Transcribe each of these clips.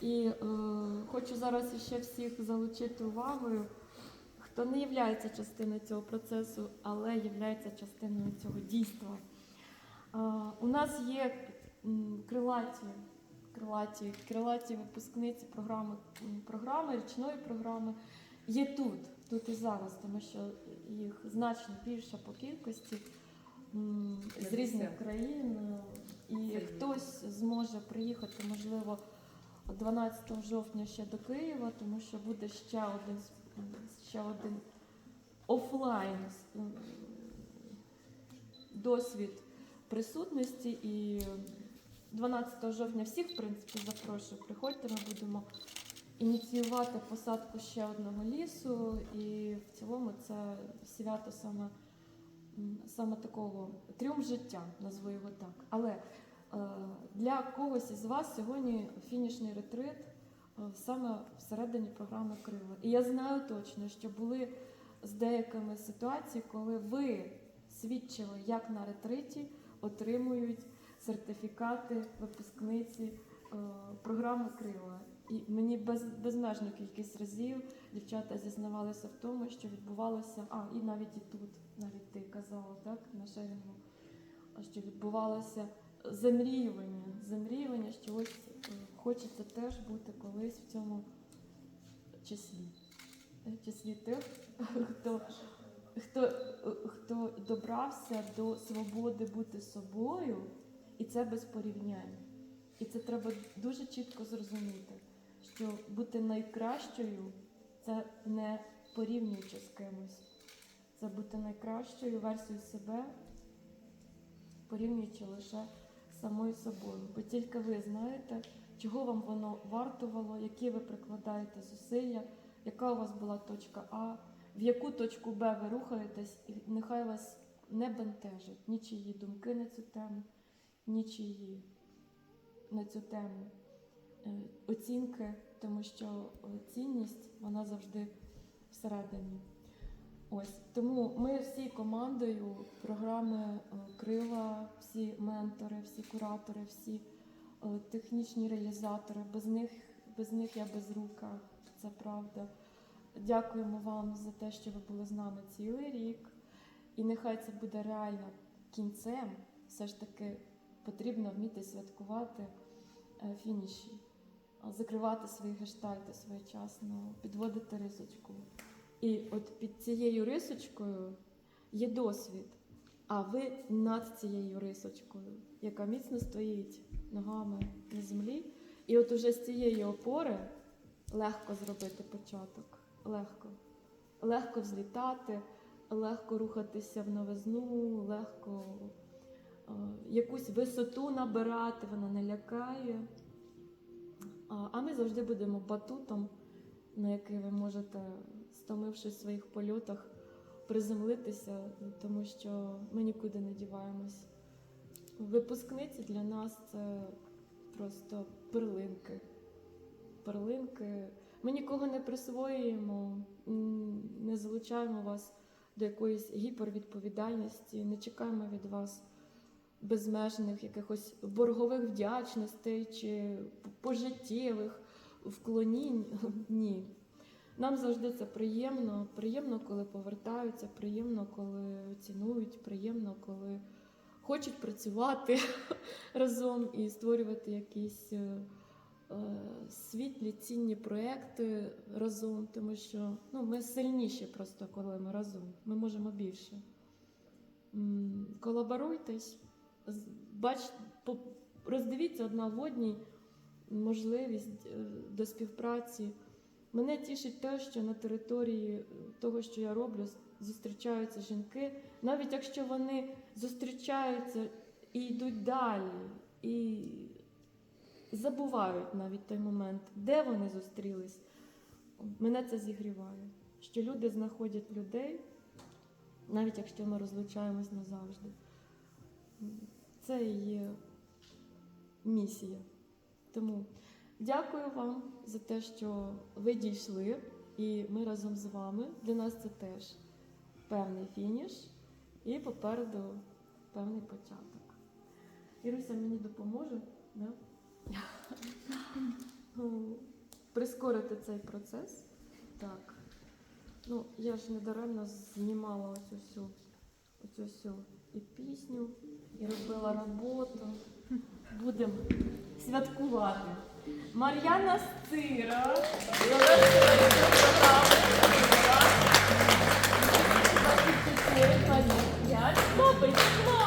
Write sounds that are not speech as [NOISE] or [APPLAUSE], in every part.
І е, хочу зараз ще всіх залучити увагою, хто не є частиною цього процесу, але є частиною цього дійства. Е, у нас є крилаті, крилаті, крилаті випускниці програми, програми, річної програми. Є тут, тут і зараз, тому що їх значно більше по кількості з різних країн. І хтось зможе приїхати, можливо, 12 жовтня ще до Києва, тому що буде ще один, ще один офлайн досвід присутності. І 12 жовтня всіх, в принципі, запрошую. Приходьте, ми будемо ініціювати посадку ще одного лісу. І в цілому це свято саме, саме такого тріумф життя, назву його так. Але для когось із вас сьогодні фінішний ретрит е, саме всередині програми Крила. І я знаю точно, що були з деякими ситуації, коли ви свідчили, як на ретриті отримують сертифікати випускниці е, програми Крила. І мені без, безмежну кількість разів дівчата зізнавалися в тому, що відбувалося, а і навіть і тут, навіть ти казала, так, на шерінгу, що відбувалося замріювання, замріювання, що ось е, хочеться теж бути колись в цьому числі. Е, числі тих, хто, хто, е, хто добрався до свободи бути собою, і це без порівняння. І це треба дуже чітко зрозуміти, що бути найкращою це не порівнюючи з кимось. Це бути найкращою версією себе, порівнюючи лише самою собою. Бо тільки ви знаєте, чого вам воно вартувало, які ви прикладаєте зусилля, яка у вас була точка А, в яку точку Б ви рухаєтесь, і нехай вас не бентежить нічиї думки на цю тему, нічиї на цю тему е, оцінки, тому що е, цінність вона завжди всередині. Ось тому ми всі командою програми е, Крила, всі ментори, всі куратори, всі е, технічні реалізатори. Без них, без них я без рука, це правда. Дякуємо вам за те, що ви були з нами цілий рік. І нехай це буде реально кінцем. Все ж таки потрібно вміти святкувати е, фініші, закривати свої гештальти своєчасно, підводити рисочку. І от під цією рисочкою є досвід, а ви над цією рисочкою, яка міцно стоїть ногами на землі. І от уже з цієї опори легко зробити початок. Легко. Легко взлітати, легко рухатися в новизну, легко е, якусь висоту набирати, вона не лякає. А ми завжди будемо батутом, на який ви можете, стомившись в своїх польотах, приземлитися, тому що ми нікуди не діваємось. Випускниці для нас це просто перлинки. Перлинки. Ми нікого не присвоюємо, не залучаємо вас до якоїсь гіпервідповідальності, не чекаємо від вас безмежних якихось боргових вдячностей чи пожиттєвих вклонінь. Ні. Нам завжди це приємно. Приємно, коли повертаються, приємно, коли цінують, приємно, коли хочуть працювати [LAUGHS] разом і створювати якісь е, е, світлі, цінні проекти разом, тому що ну, ми сильніші просто, коли ми разом. Ми можемо більше. Колаборуйтесь, бач, роздивіться одна в одній можливість е, до співпраці. Мене тішить те, що на території е, того, що я роблю, зустрічаються жінки, навіть якщо вони зустрічаються і йдуть далі, і забувають навіть той момент, де вони зустрілись. Мене це зігріває, що люди знаходять людей, навіть якщо ми розлучаємось назавжди. Це і є місія. Тому Дякую вам за те, що ви дійшли, і ми разом з вами. Для нас це теж певний фініш і попереду певний початок. Іруся мені допоможе да? Ну, прискорити цей процес. Так. Ну, Я ж недаремно знімала оцю всю, оцю всю і пісню, і робила роботу будемо святкувати. Мар'яна Стира. П'ять хлопець.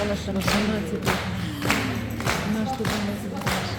Вона ще на 12. Вона ж туди не забирає.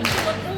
Yeah.